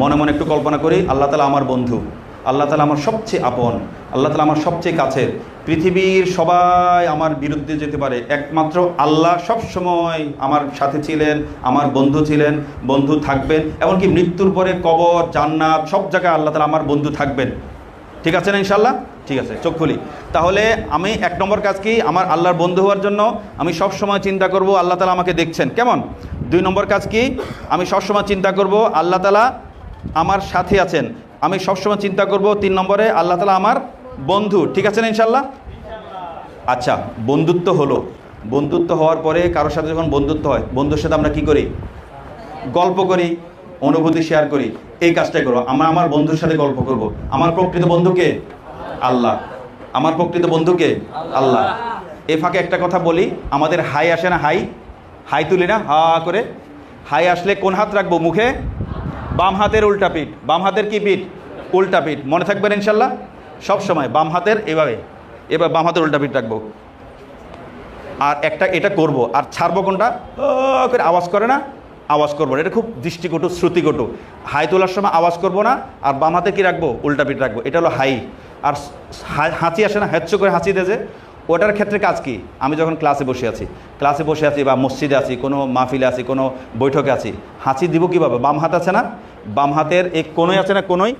মনে মনে একটু কল্পনা করি, আল্লাহ তালা আমার বন্ধু, আল্লাহ তালা আমার সবচেয়ে আপন, আল্লাহ তালা আমার সবচেয়ে কাছের। পৃথিবীর সবাই আমার বিরুদ্ধে যেতে পারে, একমাত্র আল্লাহ সব সময় আমার সাথে ছিলেন, আমার বন্ধু ছিলেন, বন্ধু থাকবেন, এমনকি মৃত্যুর পরে কবর, জান্নাত, সব জায়গায় আল্লাহ তালা আমার বন্ধু থাকবেন। ঠিক আছে না ইনশাল্লাহ ঠিক আছে, চোখ খুলি। তাহলে আমি এক নম্বর কাজ কি? আমার আল্লাহর বন্ধু হওয়ার জন্য আমি সব সময় চিন্তা করব, আল্লাহ তালা আমাকে দেখছেন। কেমন? দুই নম্বর কাজ কি? আমি সবসময় চিন্তা করব, আল্লাহ তালা আমার সাথে আছেন। আমি সবসময় চিন্তা করব তিন নম্বরে, আল্লাহ তালা আমার বন্ধু। ঠিক আছে না ইনশাল্লাহ আচ্ছা বন্ধুত্ব হলো। বন্ধুত্ব হওয়ার পরে কারোর সাথে যখন বন্ধুত্ব হয়, বন্ধুর সাথে আমরা কি করি? গল্প করি, অনুভূতি শেয়ার করি। এই কাজটাই করব। আমরা আমার বন্ধুর সাথে গল্প করব। আমার প্রকৃত বন্ধুকে আল্লাহ। আমার প্রকৃত বন্ধুকে আল্লাহ। এ ফাঁকে একটা কথা বলি, আমাদের হাই আসে না হাই? হাই তুলি না, হা করে। হাই আসলে কোন হাত রাখব? মুখে? বাম হাতের উল্টা পিঠ, বাম হাতের কি পিঠ? উল্টা পিঠ। মনে থাকবেন ইনশাল্লাহ? সব সময় বাম হাতের এভাবে। এবার বাম হাতের উল্টা পিঠ রাখব। আর একটা এটা করব। আর ছাড়বো কোনটা? করে আওয়াজ করে না? আওয়াজ করব এটা খুব দৃষ্টিকটু, শ্রুতিকটু। হাই তোলার সময় আওয়াজ করব না। আর বাম হাতে কী রাখব? উল্টা পিঠ রাখব। এটা হলো হাই। আর হাঁচি আসে না? হ্যাচ্ছ করে হাঁচি দেয় যে। ওটার ক্ষেত্রে কাজ কি? আমি যখন ক্লাসে বসে আছি, ক্লাসে বসে আছি বা মসজিদে আছি, কোনো মাহফিলে আছি, কোনো বৈঠকে আছি, হাঁচি দিব কীভাবে? বাম হাত আছে না? বাম হাতের এই কোনোই আছে না কোনোই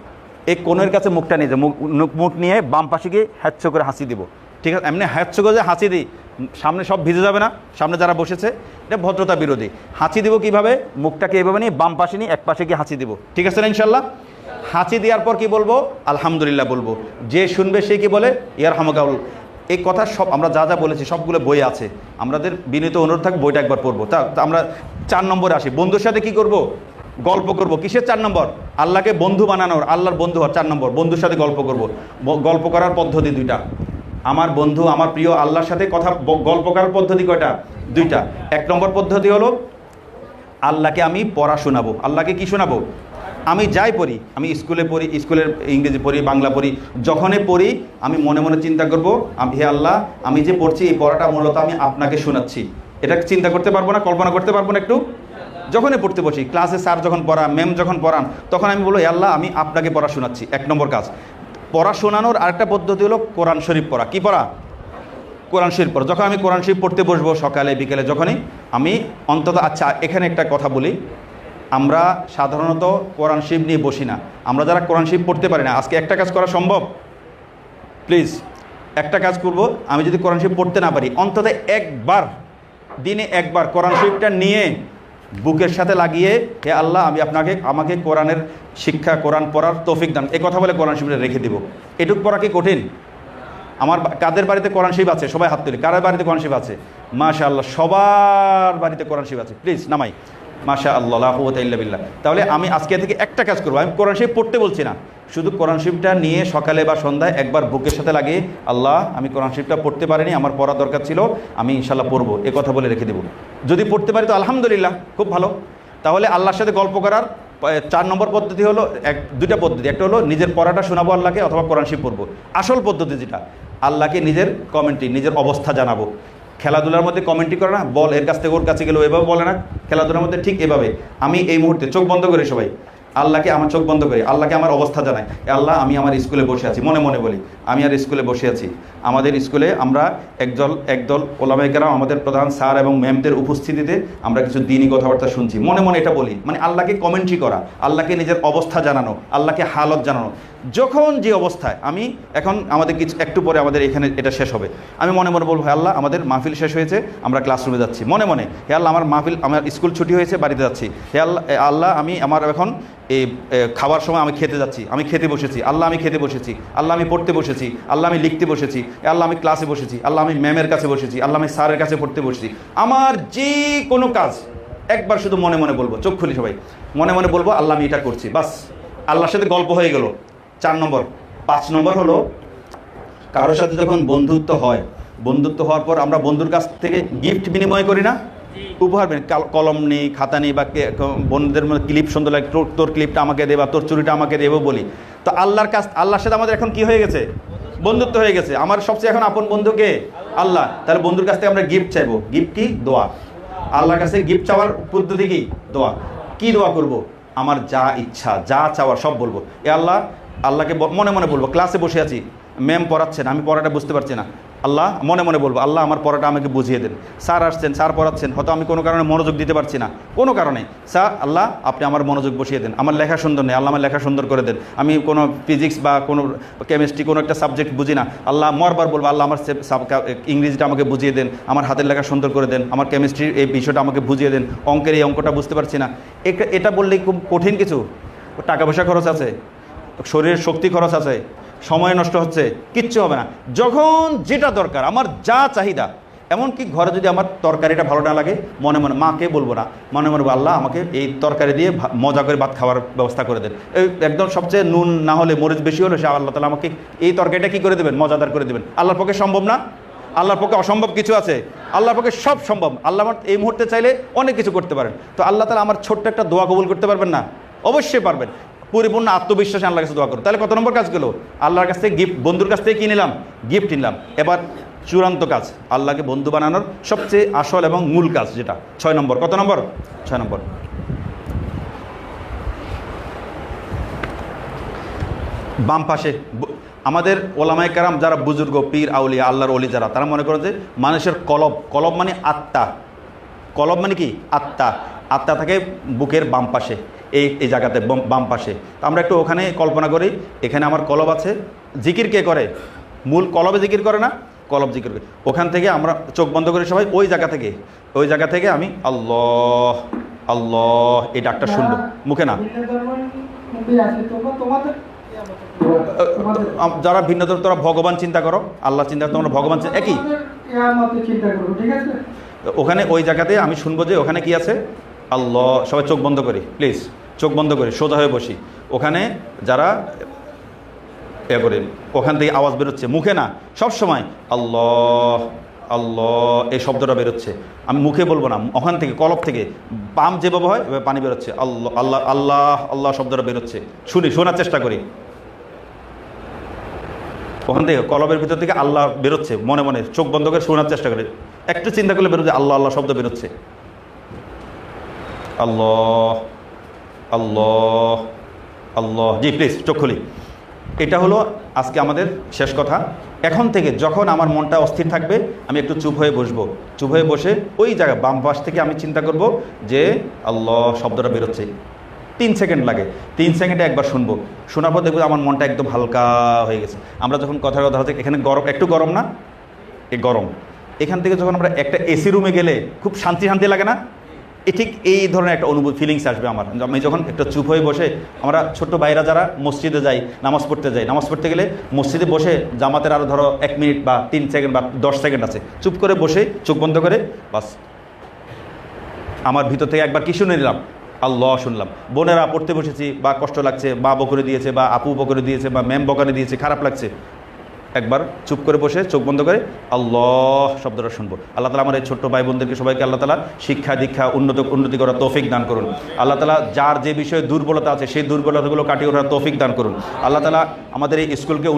এই কোণের কাছে মুখটা নিয়ে মুখ মুখ নিয়ে বাম পাশে গিয়ে হ্যাচ্ছ করে হাসি দিব। ঠিক আছে? এমনি হ্যাচ্ছ করে হাসি দিই। সামনে সব ভিজে যাবে না? সামনে যারা বসেছে, এটা ভদ্রতা বিরোধী। হাঁচি দিব কীভাবে? মুখটাকে এভাবে নিয়ে বাম পাশে নিয়ে এক পাশে গিয়ে হাঁচি দিব। ঠিক আছে না ইনশাল্লাহ হাঁচি দেওয়ার পর কি বলব? আলহামদুলিল্লাহ বলব। যে শুনবে সে কি বলে? ইয়ার হামগাউল এই কথা সব আমরা যা যা বলেছি, সবগুলো বই আছে। আমাদের বিনীত অনুরোধ থাকবে, বইটা একবার পড়ব। তা আমরা চার নম্বরে আসি। বন্ধুর সাথে কি করব? গল্প করব। কিসের চার নম্বর? আল্লাহকে বন্ধু বানানোর, আল্লাহর বন্ধু হওয়ার চার নম্বর। বন্ধুর সাথে গল্প করব। গল্প করার পদ্ধতি দুইটা। আমার বন্ধু, আমার প্রিয় আল্লাহর সাথে কথা গল্প করার পদ্ধতি কয়টা? দুইটা। এক নম্বর পদ্ধতি হলো, আল্লাহকে আমি পড়া শোনাবো। আল্লাহকে কি শোনাবো? আমি যাই পড়ি, আমি স্কুলে পড়ি, স্কুলের ইংরেজি পড়ি, বাংলা পড়ি, যখনই পড়ি, আমি মনে মনে চিন্তা করব হে আল্লাহ, আমি যে পড়ছি, এই পড়াটা মূলত আমি আপনাকে শোনাচ্ছি। এটা চিন্তা করতে পারব না, কল্পনা করতে পারব না একটু? যখনই পড়তে বসি, ক্লাসে স্যার যখন পড়ান, ম্যাম যখন পড়ান, তখন আমি বলো হে আল্লাহ, আমি আপনাকে পড়া শোনাচ্ছি। এক নম্বর কাজ। পড়া শোনানোর আরেকটা পদ্ধতি হলো কোরআন শরীফ পড়া। কি পড়া? কোরআন শরীফ পড়া। যখন আমি কোরআন শরীফ পড়তে বসবো সকালে, বিকেলে, যখনই, আমি অন্তত আচ্ছা এখানে একটা কথা বলি। আমরা সাধারণত কোরআন শরীফ নিয়ে বসি না। আমরা যারা কোরআন শরীফ পড়তে পারি না, আজকে একটা কাজ করা সম্ভব? প্লিজ একটা কাজ করব, আমি যদি কোরআন শরীফ পড়তে না পারি, অন্তত একবার, দিনে একবার কোরআন শরীফটা নিয়ে বুকের সাথে লাগিয়ে, হে আল্লাহ, আমি আপনাকে, আমাকে কোরআনের শিক্ষা, কোরআন পড়ার তৌফিক দান। এ কথা বলে কোরআন শরীফটা রেখে দেবো। এটুক পড়া কি কঠিন? আমার কাদের বাড়িতে কোরআন শরীফ আছে? সবাই হাত তুলি। কার বাড়িতে কোরআন শরীফ আছে? মাশা আল্লাহ সবার বাড়িতে কোরআন শরীফ আছে। প্লিজ নামাই। মাশা আল্লাহ বিল্লাহ। তাহলে আমি আজকে থেকে একটা কাজ করব, আমি কোরআন শরীফ পড়তে বলছি না। শুধু কোরআন শরীফটা নিয়ে সকালে বা সন্ধ্যায় একবার বুকের সাথে লাগিয়ে, আল্লাহ, আমি কোরআন শরীফটা পড়তে পারিনি, আমার পড়া দরকার ছিল, আমি ইনশাল্লাহ পড়ব, এ কথা বলে রেখে দেবো। যদি পড়তে পারি তো আলহামদুলিল্লাহ, খুব ভালো। তাহলে আল্লাহর সাথে গল্প করার চার নম্বর পদ্ধতি হলো, এক, দুইটা পদ্ধতি। একটা হলো নিজের পড়াটা শোনাবো আল্লাহকে, অথবা কোরআন শরীফ পড়ব। আসল পদ্ধতি যেটা, আল্লাহকে নিজের কমেন্ট্রি নিজের অবস্থা জানাব। খেলাধুলার মধ্যে কমেন্ট্রি করে না, বল এর কাছ থেকে ওর কাছে গেলে এভাবে বলে না, খেলাধুলার মধ্যে ঠিক এভাবে। আমি এই মুহূর্তে চোখ বন্ধ করে সবাই। আল্লাহকে আমার চোখ বন্ধ করে, আল্লাহকে আমার অবস্থা জানাই। আল্লাহ, আমি আমার স্কুলে বসে আছি, মনে মনে বলি। আমি আর স্কুলে বসে আছি। আমাদের স্কুলে আমরা একদল একদল ওলামাইকেরাম, আমাদের প্রধান স্যার এবং ম্যামদের উপস্থিতিতে আমরা কিছু দিনই কথাবার্তা শুনছি। মনে মনে এটা বলি। মানে আল্লাহকে কমেন্ট্রি করা, আল্লাহকে নিজের অবস্থা জানানো, আল্লাহকে হালত জানানো। যখন যে অবস্থায় আমি এখন আমাদের কিছু, একটু পরে আমাদের এখানে এটা শেষ হবে। আমি মনে মনে বলব আল্লাহ, আমাদের মাহফিল শেষ হয়েছে, আমরা ক্লাসরুমে যাচ্ছি। মনে মনে, হে আল্লাহ, আমার মাহফিল, আমার স্কুল ছুটি হয়েছে, বাড়িতে যাচ্ছি। হে আল্লাহ আল্লাহ, আমি আমার এখন এই খাবার সময় আমি খেতে যাচ্ছি। আমি খেতে বসেছি। আল্লাহ, আমি খেতে বসেছি। আল্লাহ, আমি পড়তে বসেছি। আল্লাহ আমি লিখতে বসেছি আল্লাহ আমি ক্লাসে বসেছি, আল্লাহ আমি ম্যামের কাছে বসেছি, আল্লাহ আমি স্যারের কাছে পড়তে বসেছি। আমার যে কোনো কাজ, একবার শুধু মনে মনে বলব, চোখ খুলি সবাই, মনে মনে বলব, আল্লাহ আমি এটা করছি, বাস। আল্লাহর সাথে গল্প হয়ে গেল। চার নম্বর, পাঁচ নম্বর হলো, কারোর সাথে যখন বন্ধুত্ব হয়, বন্ধুত্ব হওয়ার পর আমরা বন্ধুর কাছ থেকে গিফট বিনিময় করি না? উপহার কাল- কলম নেই খাতা নেই বা বন্ধুদের মধ্যে ক্লিপ সুন্দর লাগে, তোর তোর ক্লিপটা আমাকে দে বা তোর চুরিটা আমাকে দেবো বলি। তো আল্লাহর কাছ আল্লাহর সাথে আমাদের এখন কি হয়ে গেছে? বন্ধুত্ব হয়ে গেছে। আমার সবচেয়ে এখন আপন বন্ধুকে আল্লাহ। তাহলে বন্ধুর কাছ থেকে আমরা গিফট চাইব। গিফট কি? দোয়া। আল্লাহর কাছে গিফট চাওয়ার পদ্ধতি কি? দোয়া। কি দোয়া করব? আমার যা ইচ্ছা, যা চাওয়ার সব বলব। এ আল্লাহ, আল্লাহকে মনে মনে বলব। ক্লাসে বসে আছি। ম্যাম পড়াচ্ছেন, আমি পড়াটা বুঝতে পারছি না। আল্লাহ মনে মনে বলব, আল্লাহ, আমার পড়াটা আমাকে বুঝিয়ে দেন। স্যার আসছেন, স্যার পড়াচ্ছেন, হয়তো আমি কোনো কারণে মনোযোগ দিতে পারছি না। কোনো কারণে। স্যার, আল্লাহ, আপনি আমার মনোযোগ বসিয়ে দেন। আমার লেখা সুন্দর নেই, আল্লাহ আমার লেখা সুন্দর করে দেন। আমি কোনো ফিজিক্স বা কোনো কেমিস্ট্রি কোনো একটা সাবজেক্ট বুঝি না। আল্লাহ, মরবার বলব, আল্লাহ আমার ইংরেজিটা আমাকে বুঝিয়ে দেন, আমার হাতের লেখা সুন্দর করে দেন, আমার কেমিস্ট্রির এই বিষয়টা আমাকে বুঝিয়ে দেন, অঙ্কের এই অঙ্কটা বুঝতে পারছি না। এটা এটা বললেই খুব কঠিন কিছু। টাকা পয়সা খরচ আছে, শরীরের শক্তি খরচ আছে। সময় নষ্ট হচ্ছে, কিচ্ছু হবে না। যখন যেটা দরকার, আমার যা চাহিদা, এমনকি ঘরে যদি আমার তরকারিটা ভালো না লাগে, মনে মনে মাকে বলব না, মনে মনে আল্লাহ, আমাকে এই তরকারি দিয়ে মজা করে ভাত খাওয়ার ব্যবস্থা করে দেন। একদম সবচেয়ে নুন না হলে মরিচ বেশি হলে সে আল্লাহ তালা আমাকে এই তরকারিটা কী করে দেবেন? মজাদার করে দেবেন। আল্লাহর পক্ষে সম্ভব না? আল্লাহর পক্ষে অসম্ভব কিছু আছে? আল্লাহর পক্ষে সব সম্ভব। আল্লাহ আমার এই মুহূর্তে চাইলে অনেক কিছু করতে পারেন। তো আল্লাহ তালা আমার ছোট্ট একটা দোয়া কবুল করতে পারবেন না? অবশ্যই পারবেন। পরিপূর্ণ আত্মবিশ্বাসে আল্লাহর কাছে দোয়া করুন। তাহলে কত নম্বর কাজ গেলো? আল্লাহর কাছ থেকে গিফট বন্ধুর কাছ থেকে নিলাম? গিফট নিলাম। এবার চূড়ান্ত কাজ, আল্লাহকে বন্ধু বানানোর সবচেয়ে আসল এবং মূল কাজ যেটা। ছয় নম্বর, কত নম্বর? ছয় নম্বর। বাম পাশে আমাদের ওলামায় কারাম যারা বুজুর্গ, পীর, আউলিয়া, আল্লাহর অলি যারা, তারা মনে করেন যে মানুষের কলব কলব মানে আত্মা। কলব মানে কি? আত্মা। আত্মা থাকে বুকের বাম পাশে। এই এই জায়গাতে বাম পাশে। তো আমরা একটু ওখানে কল্পনা করি এখানে আমার কলব আছে। জিকির কে করে? মূল কলবে জিকির করে না? কলব জিকির করে। ওখান থেকে আমরা চোখ বন্ধ করি সবাই ওই জায়গা থেকে। ওই জায়গা থেকে আমি আল্লাহ আল্লাহ এই ডাকটা শুনব। মুখে না? যারা ভিন্ন ধর্ম তোরা ভগবান চিন্তা করো। আল্লাহ চিন্তা তোমরা ভগবান চিন্তা একই ওখানে ওই জায়গাতে আমি শুনব যে ওখানে কি আছে? আল্লাহ, সবাই চোখ বন্ধ করি প্লিজ চোখ বন্ধ করি, সোজা হয়ে বসি। ওখানে যারা এ করে, ওখান থেকে আওয়াজ বেরোচ্ছে, মুখে না, সব সময় আল্লাহ আল্লাহ, এই শব্দটা বেরোচ্ছে। আমি মুখে বলব না, ওখান থেকে কলপ থেকে পাম যেভাবে হয়, এভাবে পানি বেরোচ্ছে, আল্লাহ আল্লাহ আল্লাহ আল্লাহ শব্দটা বেরোচ্ছে। শুনি, শোনার চেষ্টা করি। ওখান থেকে, কলবের ভিতর থেকে আল্লাহ বেরোচ্ছে, মনে মনে, চোখ বন্ধ করে শোনার চেষ্টা করে। একটু চিন্তা করলে বেরোচ্ছে আল্লাহ আল্লাহ শব্দ বেরোচ্ছে। আল্লাহ আল্লাহ আল্লাহ। জি প্লিজ চোখ খুলি। এটা হলো আজকে আমাদের শেষ কথা। এখন থেকে যখন আমার মনটা অস্থির থাকবে, আমি একটু চুপ হয়ে বসবো। চুপ হয়ে বসে ওই জায়গায় বাম পাশ থেকে আমি চিন্তা করব যে, আল্লাহ, শব্দটা বেরোচ্ছে। তিন সেকেন্ড লাগে। তিন সেকেন্ডে একবার শুনব। শোনার পর দেখব আমার মনটা একদম হালকা হয়ে গেছে। আমরা যখন কথা কথা হচ্ছে, এখানে গরম, একটু গরম না? এ গরম। এখান থেকে যখন আমরা একটা এসি রুমে গেলে খুব শান্তি শান্তি লাগে না? ঠিক এই ধরনের একটা অনুভূতি ফিলিংস আসবে আমার। আমি যখন একটা চুপ হয়ে বসে আমরা ছোট্ট ভাইরা যারা মসজিদে যাই, নামাজ পড়তে যাই, নামাজ পড়তে গেলে মসজিদে বসে জামাতের আরও ধরো এক মিনিট বা তিন সেকেন্ড বা দশ সেকেন্ড আছে। চুপ করে বসে চোখ বন্ধ করে বাস। আমার ভিতর থেকে একবার কি শুনে নিলাম? আল্লাহ শুনলাম। বোনেরা পড়তে বসেছি, বা কষ্ট লাগছে বা বকরে দিয়েছে, বা আপু বকরে দিয়েছে, বা ম্যাম বকারে দিয়েছে, খারাপ লাগছে। একবার চুপ করে বসে চোখ বন্ধ করে আল্লাহ শব্দটা শুনব। আল্লাহ তালা আমার এই ছোট্ট ভাই বোনদেরকে সবাইকে আল্লাহ তালা শিক্ষা, দীক্ষা, উন্নত, উন্নতি করার তৌফিক দান করুন। আল্লাহ তালা যার যে বিষয়ে দুর্বলতা আছে সেই দুর্বলতাগুলো কাটিয়ে ওঠার তৌফিক দান করুন। আল্লাহ তালা আমাদের এই স্কুলকে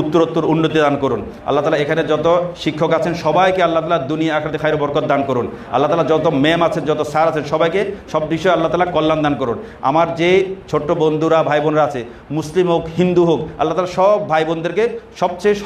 উত্তরোত্তর উন্নতি দান করুন। আল্লাহ তালা এখানে যত শিক্ষক আছেন সবাইকে আল্লাহ তালা দুনিয়া আখড়াতে খায়ের বরকত দান করুন। আল্লাহ তালা যত ম্যাম আছেন, যত স্যার আছেন সবাইকে সব বিষয়ে আল্লাহ তালা কল্যাণ দান করুন। আমার যে ছোট্ট বন্ধুরা ভাই বোনরা আছে, মুসলিম হোক, হিন্দু হোক, আল্লাহ তালা সব ভাই বোনদেরকে সবচেয়ে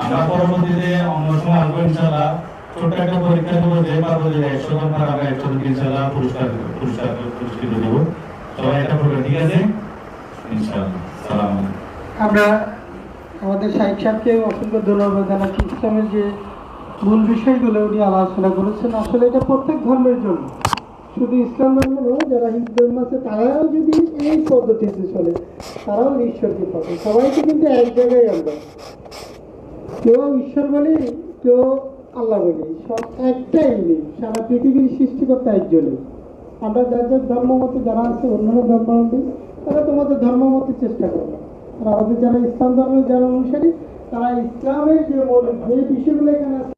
আমরা পরবর্তীতে অন্য সময় আসব, ইনশাআল্লাহ। ছোট্ট একটা পরীক্ষা দেবো, যে পারব যে একশো নম্বর আমরা একশো ইনশাআল্লাহ পুরস্কার পুরস্কার পুরস্কৃত দেবো। সবাই এটা করবে ঠিক আছে? ইনশাআল্লাহ, সালাম আমরা আমাদের সাহিদ সাহেবকে অসংখ্য ধন্যবাদ জানাচ্ছি। ইসলামের যে মূল বিষয়গুলো উনি আলোচনা করেছেন, আসলে এটা প্রত্যেক ধর্মের জন্য। শুধু ইসলাম ধর্ম নয়, যারা হিন্দু ধর্ম আছে, তারাও যদি এই পদ্ধতিতে চলে, তারাও ঈশ্বরকে পাবে সবাইকে কিন্তু এক জায়গায় আমরা কেউ ঈশ্বর বলি, কেউ আল্লাহ বলি। সব একটাই নেই সারা পৃথিবীর সৃষ্টিকর্তা একজনই। আমরা যার যার ধর্ম মতে যারা আছে অন্যান্য ধর্মাবলম্বী তারা তোমাদের ধর্ম মতে চেষ্টা করবে আর আমাদের যারা ইসলাম ধর্মের যারা অনুসারী, তারা ইসলামের যে মৌলিক যে বিষয়গুলো এখানে